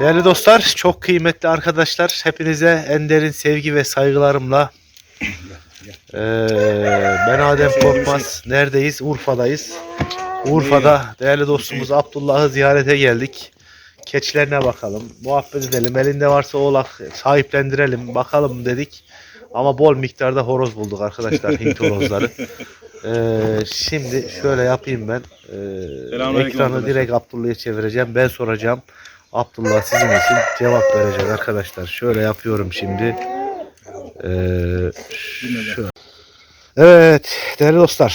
Değerli dostlar, çok kıymetli arkadaşlar, hepinize en derin sevgi ve saygılarımla eee, ben Adem Korkmaz, neredeyiz? Urfa'dayız. Urfa'da değerli dostumuz Abdullah'ı ziyarete geldik. Keçilerine bakalım, muhabbet edelim, elinde varsa oğlak sahiplendirelim, bakalım dedik. Ama bol miktarda horoz bulduk arkadaşlar, Hint horozları. Eee, şimdi şöyle yapayım ben. Selamünaleyküm ekranı direkt Abdullah'a çevireceğim, ben soracağım. Abdullah sizin için cevap verecek arkadaşlar. Şöyle yapıyorum şimdi. Ee, şöyle. Evet değerli dostlar.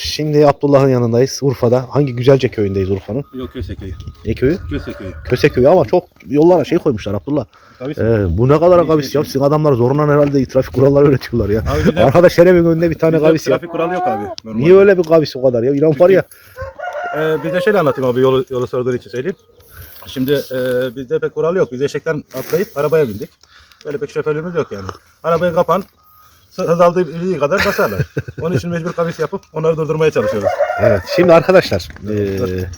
Şimdi Abdullah'ın yanındayız Urfa'da. Hangi güzelce köyündeyiz Urfa'nın? Yok Köseköy'ü. Ne köyü? Köseköy'ü. Köse köyü ama çok yollara şey koymuşlar Abdullah. Tabii. Ee, bu ne kadar gavis ya. Sizin adamlar zorundan herhalde trafik kuralları üretiyorlar ya. Abi bir her evin önünde bir tane gavis ya. trafik kuralı yok abi. Normal. Niye öyle bir gavis o kadar ya? İnan var ya. Ee, biz de şöyle anlatayım abi yolu, yolu sorduğun için söyleyeyim. Şimdi e, bizde pek kural yok. Biz eşekten atlayıp arabaya bindik. Böyle pek şoförlüğümüz yok yani. Arabayı kapan, hız aldığı kadar basarlar. Onun için mecbur kavis yapıp onları durdurmaya çalışıyoruz. Evet şimdi arkadaşlar eee,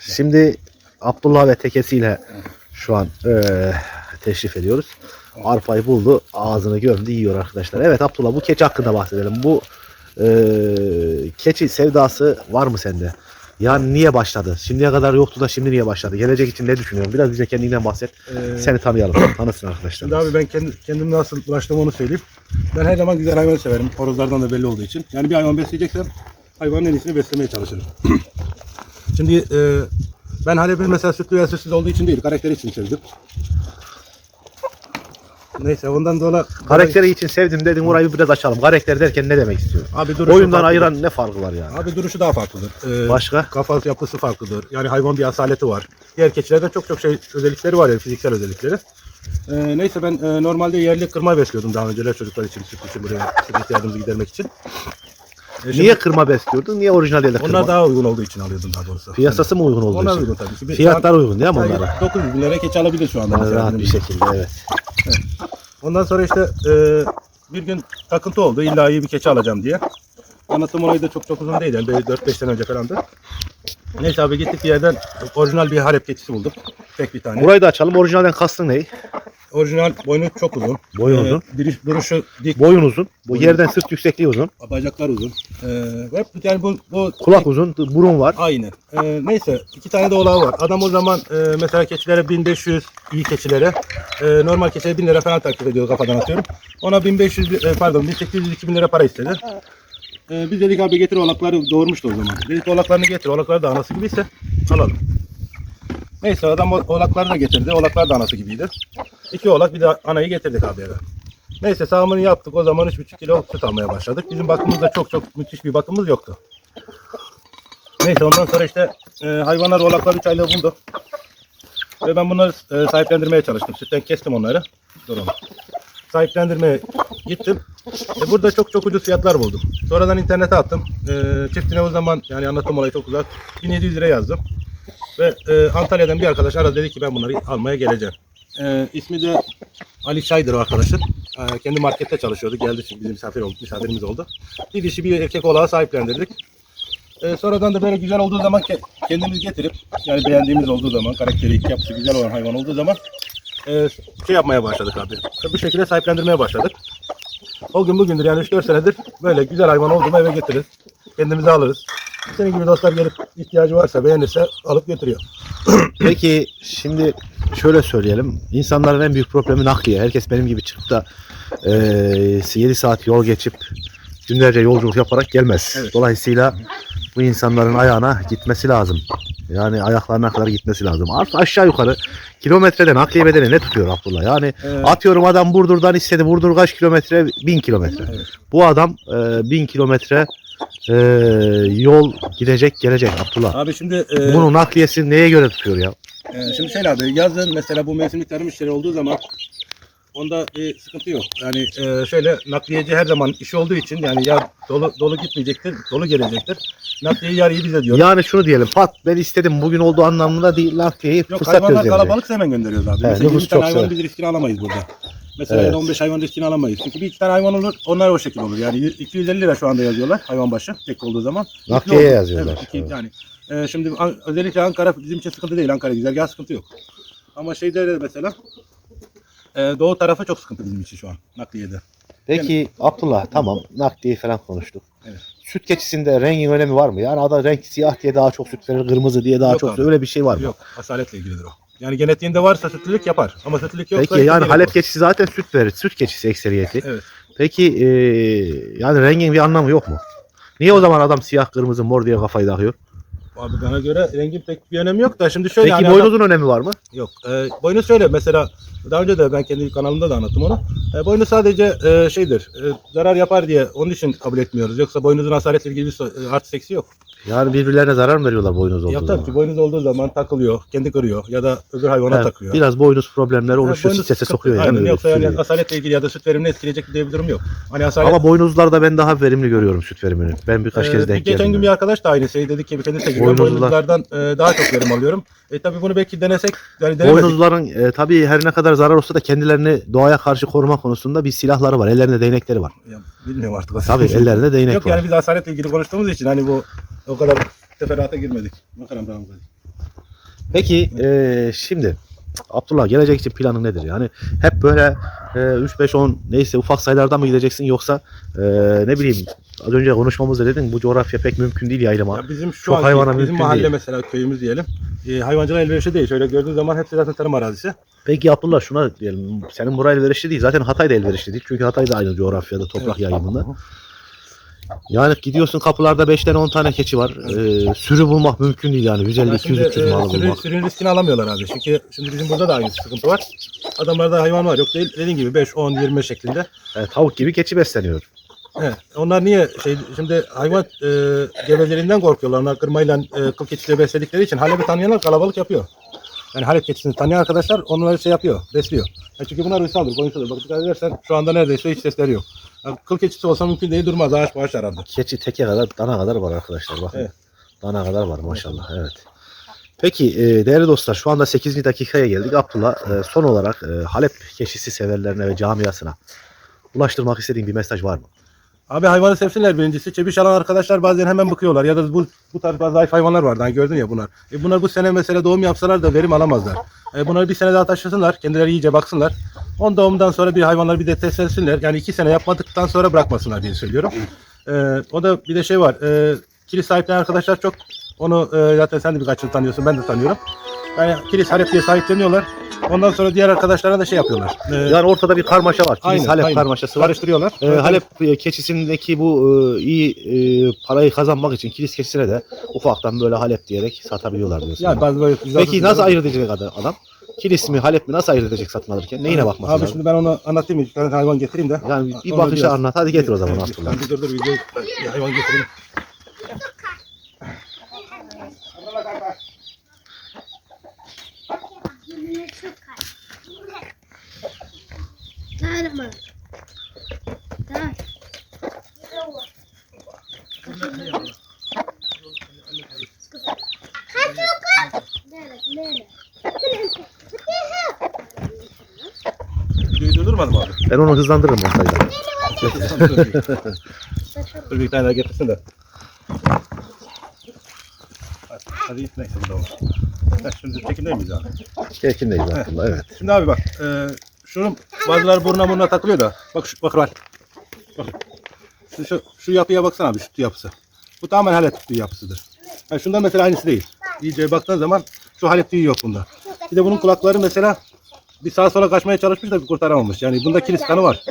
şimdi Abdullah ve tekesiyle şu an eee, teşrif ediyoruz. Arpayı buldu ağzını gömdü yiyor arkadaşlar. Evet Abdullah bu keçi hakkında bahsedelim. Bu eee, keçi sevdası var mı sende? Yani niye başladı? Şimdiye kadar yoktu da şimdi niye başladı? Gelecek için ne düşünüyorsun? Biraz bize kendinden bahset. Ee, Seni tanıyalım. Tanısın arkadaşlar. Şimdi abi ben kendi, kendim nasıl ulaştığımı onu söyleyeyim. Ben her zaman güzel hayvan severim. Horozlardan da belli olduğu için. Yani bir hayvan besleyeceksem hayvanın en iyisini beslemeye çalışırım. Şimdi e, ben Halep'i mesela sütlü veya sütsüz olduğu için değil, karakteri için sevdim. Neyse ondan dolayı... Karakteri için sevdim dedin orayı biraz açalım. Karakter derken ne demek istiyorsun? Abi duruşu Oyundan farklıdır. ayıran ne farkı var yani? Abi duruşu daha farklıdır. Ee, Başka? Kafa yapısı farklıdır. Yani hayvan bir asaleti var. Diğer keçilerden çok çok şey özellikleri var yani fiziksel özellikleri. Ee, neyse ben e, normalde yerli kırma besliyordum daha önceler çocuklar için, için buraya süt ihtiyacımızı gidermek için. Niye kırma besliyordun? Niye orijinal de kırma? Onlar daha uygun olduğu için alıyordum daha doğrusu. Piyasası mı uygun olduğu Onlar için? uygun tabii ki. Bir- Fiyatlar uygun değil mi Yani onlara? 900 bin liraya keçi alabilir şu anda. Yani mesela. rahat bir şekilde evet. Ondan sonra işte e, bir gün takıntı oldu. İlla iyi bir keçi alacağım diye. Anlattığım olayı da çok çok uzun değil. Yani 4-5 sene önce falandı. Neyse abi gittik bir yerden orijinal bir Halep keçisi bulduk. Tek bir tane. Burayı da açalım. Orijinalden kastın ne? Orijinal boynu çok uzun. Boyu Ee, uzun. diriş- duruşu dik. Boyun uzun. Bu Boyun- yerden sırt yüksekliği uzun. Bacaklar uzun. Ee, yani bu, bu Kulak uzun. Burun var. Aynı. Ee, neyse iki tane de olağı var. Adam o zaman e, mesela keçilere 1500 iyi keçilere e, normal keçilere 1000 lira falan takip ediyor kafadan atıyorum. Ona 1500 e, pardon 1800 2000 lira para istedi. E, biz dedik abi getir oğlakları doğurmuştu o zaman. Dedik oğlaklarını getir. Oğlakları da anası gibiyse alalım. Neyse adam oğlakları da getirdi. Oğlaklar da anası gibiydi. İki oğlak bir de anayı getirdik abi eve. Neyse sağımını yaptık. O zaman 3,5 kilo süt almaya başladık. Bizim bakımımızda çok çok müthiş bir bakımımız yoktu. Neyse ondan sonra işte e, hayvanlar oğlaklar 3 aylığı buldu. Ve ben bunları e, sahiplendirmeye çalıştım. Sütten kestim onları. Dur oğlum. Sahiplendirmeye gittim. E, burada çok çok ucuz fiyatlar buldum. Sonradan internete attım. E, çiftine o zaman yani anlattığım olayı çok uzak. 1700 lira yazdım. Ve e, Antalya'dan bir arkadaş aradı dedi ki ben bunları almaya geleceğim. E, ismi de Ali Çaydır arkadaşın. E, kendi markette çalışıyordu. Geldi şimdi bizim misafir oldu, misafirimiz oldu. Bir dişi bir erkek olağı sahiplendirdik. E, sonradan da böyle güzel olduğu zaman ke- kendimiz getirip yani beğendiğimiz olduğu zaman karakteri yapısı güzel olan hayvan olduğu zaman e, şey yapmaya başladık abi. Bu şekilde sahiplendirmeye başladık. O gün bugündür yani 3-4 senedir böyle güzel hayvan oldu mu eve getiririz. Kendimize alırız. Senin gibi dostlar gelip ihtiyacı varsa beğenirse alıp götürüyor. Peki şimdi şöyle söyleyelim. İnsanların en büyük problemi nakliye. Herkes benim gibi çıkıp da e, 7 saat yol geçip günlerce yolculuk yaparak gelmez. Evet. Dolayısıyla bu insanların ayağına gitmesi lazım. Yani ayaklarına kadar gitmesi lazım. Artık aşağı yukarı kilometrede nakliye bedeli ne tutuyor Abdullah? Yani Evet. atıyorum adam Burdur'dan istedi. Burdur kaç kilometre? 1000 kilometre. Evet. Bu adam e, 1000 kilometre e, yol gidecek gelecek Abdullah. Abi şimdi e, Bunun nakliyesi neye göre tutuyor ya? Ee, şimdi şöyle abi yazın mesela bu mevsimlik tarım işleri olduğu zaman onda bir sıkıntı yok. Yani e, şöyle nakliyeci her zaman işi olduğu için yani ya dolu dolu gitmeyecektir, dolu gelecektir. Nakliyeyi yarıyı bize diyor. Yani şunu diyelim pat ben istedim bugün olduğu anlamında değil nakliyeyi Yok fırsat hayvanlar gözlemeyecek. kalabalık hemen gönderiyoruz abi. Mesela nüfus 20 tane çok hayvan sever. biz riskini alamayız burada. Mesela Evet. ya da 15 hayvan riskini alamayız. Çünkü bir iki tane hayvan olur onlar o şekilde olur. Yani 250 lira şu anda yazıyorlar hayvan başı tek olduğu zaman. Nakliye yazıyorlar. Evet, iki- yani e, şimdi özellikle Ankara bizim için sıkıntı değil. Ankara güzergah sıkıntı yok. Ama şeyde de mesela e, doğu tarafı çok sıkıntı bizim için şu an nakliyede. Peki Abdullah tamam nakliye falan konuştuk. Evet. Süt keçisinde rengin önemi var mı? Yani ada renk siyah diye daha çok süt verir, kırmızı diye daha Yok çok abi. öyle bir şey var mı? Yok asaletle ilgilidir o. Yani genetiğinde varsa sütlülük yapar ama sütlülük yoksa Peki yani gerek Halep yok. keçisi zaten süt verir. Süt keçisi ekseriyeti. Evet. Peki e, yani rengin bir anlamı yok mu? Niye o zaman adam siyah, kırmızı, mor diye kafayı takıyor? Abi bana göre rengin pek bir önemi yok da şimdi şöyle Peki hani adam- boynuzun önemi var mı? Yok. E, boynuz şöyle mesela daha önce de ben kendi kanalımda da anlattım onu. E, boynuz sadece e, şeydir. e, zarar yapar diye onun için kabul etmiyoruz. Yoksa boynuzun hasaletle ilgili bir so- e, artı seksi yok. Yani birbirlerine zarar mı veriyorlar boynuz olduğu Ya zaman? tabii ki boynuz olduğu zaman takılıyor, kendi kırıyor ya da öbür hayvana Evet, takıyor. biraz boynuz problemleri oluşuyor. boynuz Strese sıkıntı- sokuyor yani. Aynen. öyle Yoksa yani asaletle ilgili ya da süt verimini etkileyecek bir durum yok. Hani asalet Ama boynuzlarda ben daha verimli görüyorum süt verimini. Ben birkaç Ee, kez bir denk geçen geldim. gün bir arkadaş da aynı şeyi dedi ki kendisi gibi Boynuzlular. boynuzlardan e, daha çok verim alıyorum. E tabi bunu belki denesek yani denemedik. Boynuzların e, tabii her ne kadar zarar olsa da kendilerini doğaya karşı koruma konusunda bir silahları var. Ellerinde değnekleri var. Ya, bilmiyorum artık. Tabii ellerinde değnek Yok var. yani biz asaletle ilgili konuştuğumuz için hani bu o kadar teferruata girmedik. Bakalım tamam. Peki e, şimdi Abdullah gelecek için planın nedir? Yani hep böyle e, 3 5 10 neyse ufak sayılardan mı gideceksin yoksa e, ne bileyim az önce konuşmamızda dedin bu coğrafya pek mümkün değil yaylıma. Ya bizim şu Çok anki, hayvana bizim mahalle değil. mesela köyümüz diyelim. E, hayvancılığa elverişli değil. Şöyle gördüğün zaman hepsi zaten tarım arazisi. Peki Abdullah şuna diyelim senin buraya elverişli değil. Zaten Hatay da elverişli değil. Çünkü Hatay da aynı coğrafyada toprak Evet. yayımında. Yani gidiyorsun kapılarda 5 tane 10 tane keçi var. E, sürü bulmak mümkün değil yani. 150 Yani 200 şimdi, 300 e, malı sürü, bulmak. sürünün riskini alamıyorlar abi. Çünkü şimdi bizim burada da aynı sıkıntı var. Adamlarda hayvan var yok değil. Dediğin gibi 5, 10, 20 şeklinde. E, tavuk gibi keçi besleniyor. Evet. Onlar niye şey şimdi hayvan e, gevelerinden korkuyorlar. Onlar kırmayla e, kıl keçileri besledikleri için Halep'i tanıyanlar kalabalık yapıyor. Yani Halep keçisini tanıyan arkadaşlar onları şey yapıyor, besliyor. Ya çünkü bunlar uysaldır, boyunsadır. Bak dikkat edersen şu anda neredeyse hiç sesleri yok. Yani kıl keçisi olsa mümkün değil durmaz. Ağaç bağış arardı. Keçi teke kadar dana kadar var arkadaşlar bakın. Evet. Dana kadar var maşallah evet. Peki e, değerli dostlar şu anda 8. dakikaya geldik. Abdullah e, son olarak e, Halep keçisi severlerine ve camiasına ulaştırmak istediğin bir mesaj var mı? Abi hayvanı sevsinler birincisi. Çebiş alan arkadaşlar bazen hemen bıkıyorlar. Ya da bu bu tarz bazı zayıf hayvanlar vardı. Hani gördün ya bunlar. E bunlar bu sene mesela doğum yapsalar da verim alamazlar. E bunları bir sene daha taşısınlar. Kendileri iyice baksınlar. 10 doğumdan sonra bir hayvanları bir de test etsinler. Yani iki sene yapmadıktan sonra bırakmasınlar diye söylüyorum. E, o da bir de şey var. E, kilis sahipleri arkadaşlar çok onu e, zaten sen de birkaç yıl tanıyorsun. Ben de tanıyorum. Yani kilis Halep diye sahipleniyorlar. Ondan sonra diğer arkadaşlarına da şey yapıyorlar. E, Yani ortada bir karmaşa var. Kilis aynen, Halep aynen. karmaşası var. Karıştırıyorlar. E, Halep e, keçisindeki bu e, iyi e, parayı kazanmak için kilis keçisine de ufaktan böyle Halep diyerek satabiliyorlar diyorsun. yani bazı böyle Peki nasıl ayırt edecek adam? Kilis mi Halep mi nasıl ayırt edecek satın alırken? Neyine bakması Abi lazım? şimdi ben onu anlatayım. Bir tane hayvan getireyim de. Yani bir bakışa anlat. Hadi getir o zaman Abdullah. ben bir dur dur bir hayvan getireyim. Kar. Videoyu durdurmadım abi. Ben onu hızlandırırım montajda. Dur bir tane daha getirsin de. Hadi, hadi neyse bu da olur. Şimdi çekimde miyiz abi? Keyfindeyiz Abdullah evet. Şimdi abi bak. E, şunun bazıları burnuna burnuna takılıyor da. Bak şu, bak var. Bak. Şu, şu, şu yapıya baksana abi tüy yapısı. Bu tamamen halep tüy yapısıdır. Yani şundan mesela aynısı değil. İyice baktığın zaman şu halep tüyü yok bunda. Bir de bunun kulakları mesela bir sağa sola kaçmaya çalışmış da bir kurtaramamış. Yani bunda kilis kanı var.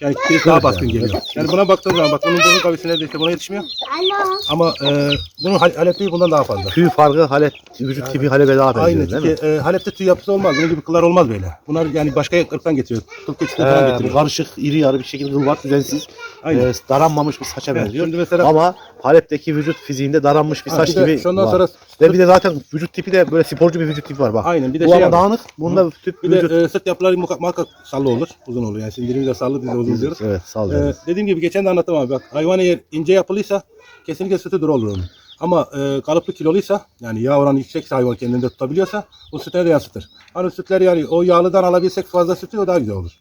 Yani kilis daha baskın geliyor. Yani buna baktığın zaman bak bunun burun kavisi neredeyse buna yetişmiyor. Alo. Ama e, bunun hal- halep tüyü bundan daha fazla. Tüy farkı Halep, vücut tipi Halep'e daha benziyor Aynen değil mi? çünkü e, halepte tüy yapısı olmaz. Bunun gibi kıllar olmaz böyle. Bunlar yani başka ırktan getiriyor. Kıl keçisinden falan Ee, getiriyor. karışık, iri yarı bir şekilde kıl var, düzensiz. Aynen. Ee, daranmamış bir saça Evet, benziyor. şimdi mesela- Ama Halep'teki vücut fiziğinde daranmış bir Ha, saç bir de gibi şundan var. sonra Ve bir de zaten vücut tipi de böyle sporcu bir vücut tipi var bak. Aynen bir de bu şey ama var. dağınık, bunda tüp Bir de vücut. e, sırt yapıları muhakkak, muhakkak sallı olur. Uzun olur. Yani sindirimiz de sallı biz de uzun diyoruz. Evet, sağ ol. Ee, dediğim gibi geçen de anlattım abi bak hayvan eğer ince yapılıysa kesinlikle sütü duru olur onun. Ama e, kalıplı kiloluysa yani yağ oranı yüksekse hayvan kendinde tutabiliyorsa o sütüne de yansıtır. Hani sütleri yani o yağlıdan alabilsek fazla sütü o daha güzel olur.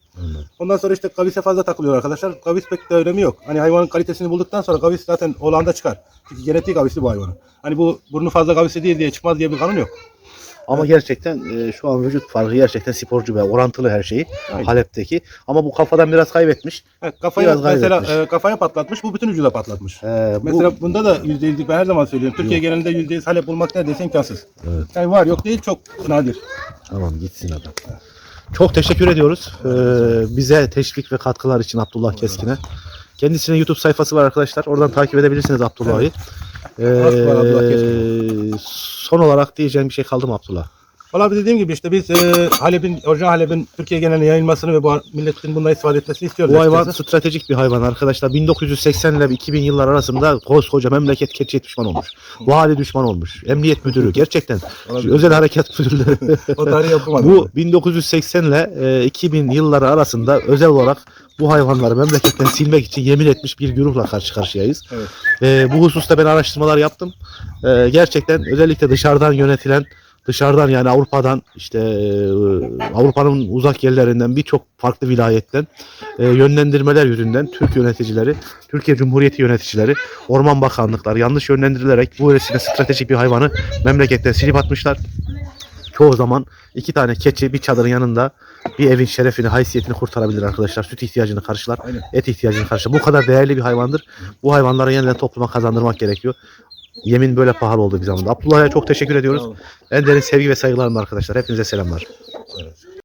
Ondan sonra işte kavise fazla takılıyor arkadaşlar. Kavis pek de önemi yok. Hani hayvanın kalitesini bulduktan sonra kavis zaten olanda çıkar. Çünkü genetik kavisi bu hayvanın. Hani bu burnu fazla kavisi değil diye çıkmaz diye bir kanun yok. Ama gerçekten e, şu an vücut farkı gerçekten sporcu ve orantılı her şeyi Aynen. Halep'teki. Ama bu kafadan biraz kaybetmiş. Evet, kafaya Biraz mesela kaybetmiş. e, kafaya patlatmış. Bu bütün vücuda patlatmış. E, bu, Mesela bunda da %100'lik ben her zaman söylüyorum. Türkiye genelinde %100 Halep bulmak neredeyse imkansız. Yani var yok değil çok nadir. Tamam gitsin adam. Çok teşekkür ediyoruz e, bize teşvik ve katkılar için Abdullah Keskin'e. Kendisinin YouTube sayfası var arkadaşlar. Oradan takip edebilirsiniz Abdullah'ı. E, Abdullah son olarak diyeceğim bir şey kaldı mı Abdullah? Valla dediğim gibi işte biz e, Halep'in, orijinal Halep'in Türkiye genelinde yayılmasını ve bu milletin bundan istifade etmesini istiyoruz. Bu hayvan açıkçası. stratejik bir hayvan arkadaşlar. 1980 ile 2000 yıllar arasında koskoca memleket keçiye düşman olmuş. Vali düşman olmuş. Emniyet müdürü gerçekten Olabilir. özel harekat müdürleri. o tarihi okumadım. bu 1980 ile e, 2000 yılları arasında özel olarak bu hayvanları memleketten silmek için yemin etmiş bir güruhla karşı karşıyayız. Evet. E, bu hususta ben araştırmalar yaptım. E, gerçekten özellikle dışarıdan yönetilen dışarıdan yani Avrupa'dan işte e, Avrupa'nın uzak yerlerinden birçok farklı vilayetten e, yönlendirmeler yüzünden Türk yöneticileri, Türkiye Cumhuriyeti yöneticileri, Orman Bakanlıkları yanlış yönlendirilerek bu öylesine stratejik bir hayvanı memleketten silip atmışlar. Çoğu zaman iki tane keçi bir çadırın yanında bir evin şerefini, haysiyetini kurtarabilir arkadaşlar. Süt ihtiyacını karşılar, Aynen. et ihtiyacını karşılar. Bu kadar değerli bir hayvandır. Bu hayvanları yeniden topluma kazandırmak gerekiyor. Yemin böyle pahalı oldu bir zamanda. Abdullah'a çok teşekkür ediyoruz. En derin sevgi ve saygılarımla arkadaşlar. Hepinize selamlar. Evet.